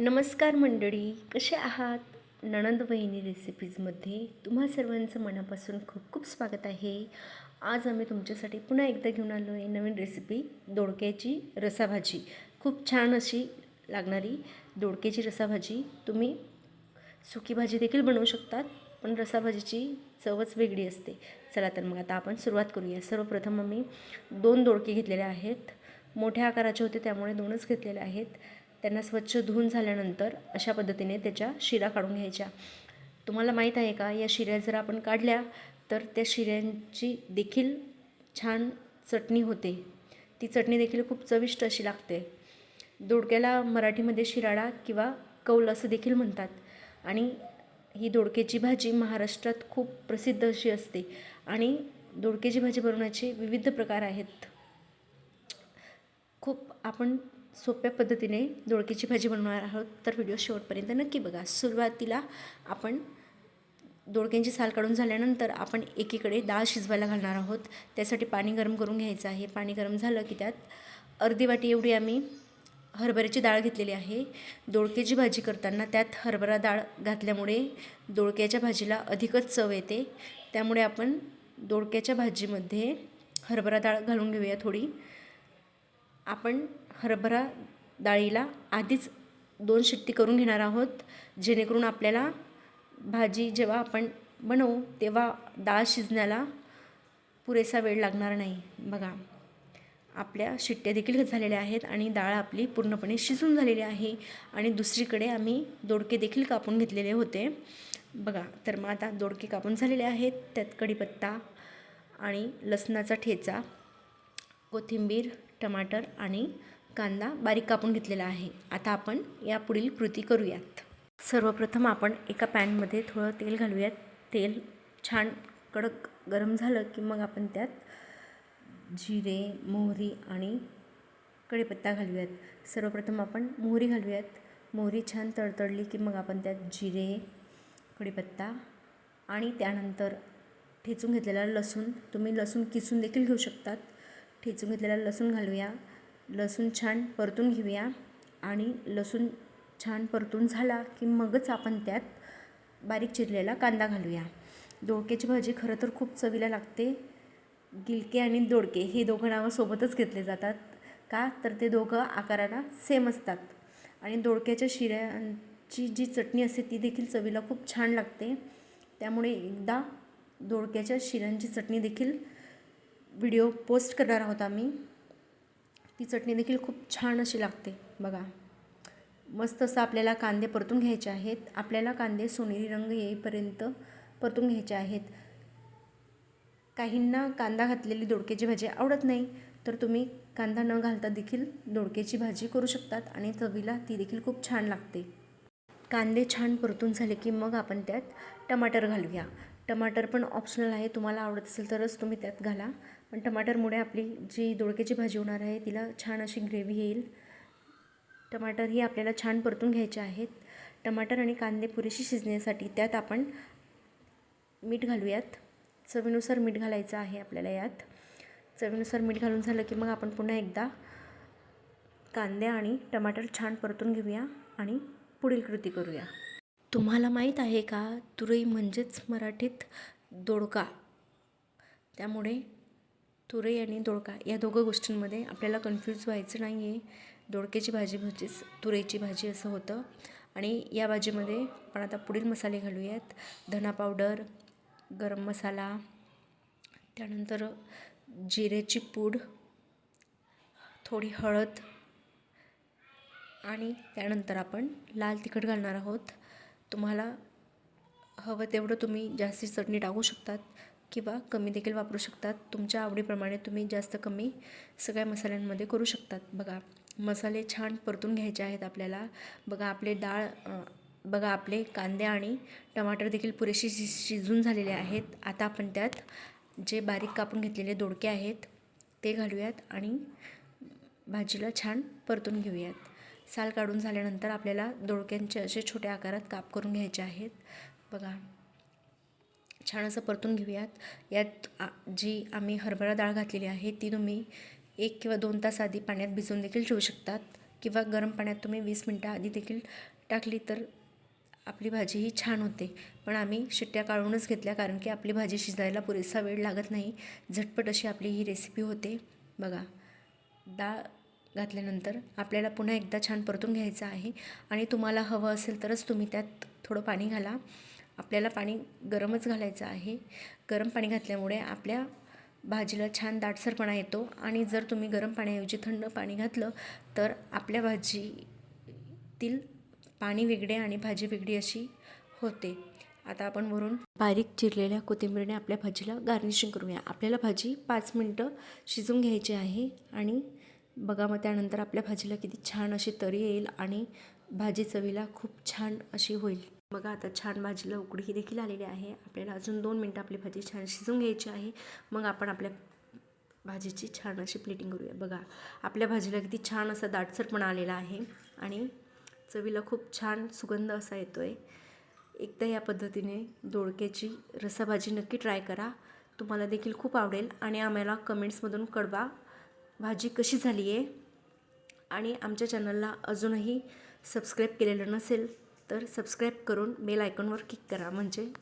नमस्कार मंडळी कसे आहात? नणंद वहिनी रेसिपीजमध्ये तुम्हा सर्वांचं मनापासून खूप खूप स्वागत आहे. आज आम्ही तुमच्यासाठी पुन्हा एकदा घेऊन आलो आहे नवीन रेसिपी दोडक्याची रसाभाजी. खूप छान अशी लागणारी दोडक्याची रसाभाजी. तुम्ही सुकी भाजी देखील बनवू शकतात पण रसाभाजीची चवच वेगळी असते. चला तर मग आता आपण सुरुवात करूया. सर्वप्रथम आम्ही दोन दोडके घेतलेले आहेत. मोठ्या आकाराचे होते त्यामुळे दोनच घेतलेले आहेत. त्यांना स्वच्छ धुवून झाल्यानंतर अशा पद्धतीने त्याच्या शिरा काढून घ्यायच्या. तुम्हाला माहीत आहे का या शिऱ्या जर आपण काढल्या तर त्या शिऱ्यांची देखील छान चटणी होते. ती चटणी देखील खूप चविष्ट अशी लागते. दोडक्याला मराठीमध्ये शिराळा किंवा कौल असं देखील म्हणतात. आणि ही दोडक्याची भाजी महाराष्ट्रात खूप प्रसिद्ध अशी असते. आणि दोडक्याची भाजी बनवण्याचे विविध प्रकार आहेत. खूप आपण सोप्या पद्धतीने दोडक्याची भाजी बनवणार आहोत. तर व्हिडिओ शेवटपर्यंत नक्की बघा. सुरुवातीला आपण दोडक्यांची साल काढून झाल्यानंतर आपण एकीकडे डाळ शिजवायला घालणार आहोत. त्यासाठी पाणी गरम करून घ्यायचं आहे. पाणी गरम झालं की त्यात अर्धी वाटी एवढी आम्ही हरभऱ्याची डाळ घेतलेली आहे. दोडक्याची भाजी करताना त्यात हरभरा डाळ घातल्यामुळे दोडक्याच्या भाजीला अधिकच चव येते. त्यामुळे आपण दोडक्याच्या भाजीमध्ये हरभरा डाळ घालून घेऊया थोडी. आपण हरभरा डाळीला आधीच दोन शिट्टी करून घेणार आहोत जेणेकरून आपल्याला भाजी जेव्हा आपण बनवू तेव्हा डाळ शिजण्याला पुरेसा वेळ लागणार नाही. बघा आपल्या शिट्ट्या देखील झालेल्या आहेत आणि डाळ आपली पूर्णपणे शिजून झालेली आहे आणि दुसरीकडे आम्ही दोडके देखील कापून घेतलेले होते. बघा तर मग आता दोडके कापून झालेले आहेत त्यात कढीपत्ता आणि लसणाचा ठेचा कोथिंबीर टमाटर आणि कांदा बारीक कापून घेतलेला आहे. आता आपण या पुढील कृती करूयात. सर्वप्रथम आपण एका पॅनमध्ये थोडं तेल घालूयात. तेल छान कडक गरम झालं की मग आपण त्यात जिरे मोहरी आणि कढीपत्ता घालूयात. सर्वप्रथम आपण मोहरी घालूयात. मोहरी छान तडतडली की मग आपण त्यात जिरे कढीपत्ता आणि त्यानंतर ठेचून घेतलेला लसूण. तुम्ही लसूण किसून देखील घेऊ शकतात. ठेचून घेतलेला लसूण घालूया. लसूण छान परतून घेऊया. आणि लसूण छान परतून झाला की मगच आपण त्यात बारीक चिरलेला कांदा घालूया. दोडक्याची भाजी खरं तर खूप चवीला लागते. गिलके आणि दोडके हे दोघं नावं सोबतच घेतले जातात. का? तर ते दोघं आकाराला सेम असतात. आणि दोडक्याच्या शिऱ्यांची जी चटणी असते ती देखील चवीला खूप छान लागते. त्यामुळे एकदा दोडक्याच्या शिऱ्यांची चटणी देखील व्हिडिओ पोस्ट करणार आहोत आम्ही. ती चटणी देखील खूप छान अशी लागते. बघा. मस्त असं आपल्याला कांदे परतून घ्यायचे आहेत. आपल्याला कांदे सोनेरी रंग येईपर्यंत परतून घ्यायचे आहेत. काहींना कांदा घातलेली दोडक्याची भाजी आवडत नाही तर तुम्ही कांदा न घालता देखील दोडक्याची भाजी करू शकतात आणि चवीला ती देखील खूप छान लागते. कांदे छान परतून झाले की मग आपण त्यात टमाटर घालूया. टमाटर पण ऑप्शनल आहे तुम्हाला आवडत असेल तरच तुम्ही त्यात घाला. पण टमाटरमुळे आपली जी दोडक्याची भाजी होणार आहे तिला छान अशी ग्रेव्ही येईल. टमाटर ही आपल्याला छान परतून घ्यायचे आहेत. टमाटर आणि कांदे पुरेशी शिजण्यासाठी त्यात आपण मीठ घालूयात. चवीनुसार मीठ घालायचं आहे आपल्याला यात. चवीनुसार मीठ घालून झालं की मग आपण पुन्हा एकदा कांदे आणि टमाटर छान परतून घेऊया आणि पुढील कृती करूया. तुम्हाला माहीत आहे का? तुरई म्हणजेच मराठीत दोडका. त्यामुळे तुरई आणि दोडका या दोघं गोष्टींमध्ये आपल्याला कन्फ्यूज व्हायचं नाही आहे दोडक्याची भाजी म्हणजेच तुरईची भाजी असं होतं. आणि या भाजीमध्ये आपण आता पुढील मसाले घालूयात. धना पावडर गरम मसाला त्यानंतर जिरेची पूड थोडी हळद आणि त्यानंतर आपण लाल तिखट घालणार आहोत. तुम्हाला हवं तेवढं तुम्ही जास्ती चटणी टाकू शकतात किंवा कमी देखील वापरू शकतात. तुमच्या आवडीप्रमाणे तुम्ही जास्त कमी सगळ्या मसाल्यांमध्ये करू शकतात. बघा मसाले छान परतून घ्यायचे आहेत आपल्याला. बघा आपले डाळ बघा आपले कांदे आणि टमाटर देखील पुरेशी शि शिजून झालेले आहेत. आता आपण त्यात जे बारीक कापून घेतलेले दोडके आहेत ते घालूयात आणि भाजीला छान परतून घेऊयात. साल काढून झाल्यानंतर आपल्याला दोडक्यांचे असे छोट्या आकारात काप करून घ्यायचे आहेत. बघा. छान असं परतून घेऊयात. यात जी आम्ही हरभरा डाळ घातलेली आहे ती तुम्ही एक किंवा दोन तास आधी पाण्यात भिजवून देखील ठेवू शकतात किंवा गरम पाण्यात तुम्ही वीस मिनटं आधी देखील टाकली तर आपली भाजी ही छान होते. पण आम्ही शिट्ट्या काढूनच घेतल्या कारण की आपली भाजी शिजायला पुरेसा वेळ लागत नाही. झटपट अशी आपली ही रेसिपी होते. बघा. डाळ घातल्यानंतर आपल्याला पुन्हा एकदा छान परतून घ्यायचं आहे. आणि तुम्हाला हवं असेल तरच तुम्ही त्यात थोडं पाणी घाला. आपल्याला पाणी गरमच घालायचं आहे. गरम पाणी घातल्यामुळे आपल्या भाजीला छान दाटसरपणा येतो. आणि जर तुम्ही गरम पाण्याऐवजी थंड पाणी घातलं तर आपल्या भाजीतील पाणी वेगळे आणि भाजी वेगळी अशी होते. आता आपण वरून बारीक चिरलेल्या कोथिंबीरने आपल्या भाजीला गार्निशिंग करूया. आपल्याला भाजी पाच मिनटं शिजून घ्यायची आहे आणि बघा मग त्यानंतर आपल्या भाजीला किती छान अशी तरी येईल आणि भाजी चवीला खूप छान अशी होईल. बघा आता छान भाजीला उकडी देखील आलेली आहे. आपल्याला अजून दोन मिनटं आपली भाजी छान शिजून घ्यायची आहे. मग आपण आपल्या भाजीची छान अशी प्लेटिंग करूया. बघा आपल्या भाजीला किती छान असा दाटसरपणा आलेला आहे आणि चवीला खूप छान सुगंध असा येतो आहे एकदा या पद्धतीने दोडक्याची रसाभाजी नक्की ट्राय करा. तुम्हाला देखील खूप आवडेल आणि आम्हाला कमेंट्समधून कळवा. भाजी कशी झाली आहे? आणि आमच्या चॅनलला अजूनही सबस्क्राईब केलेलं नसेल तर सबस्क्राईब करून बेल आयकॉनवर क्लिक करा. म्हणजे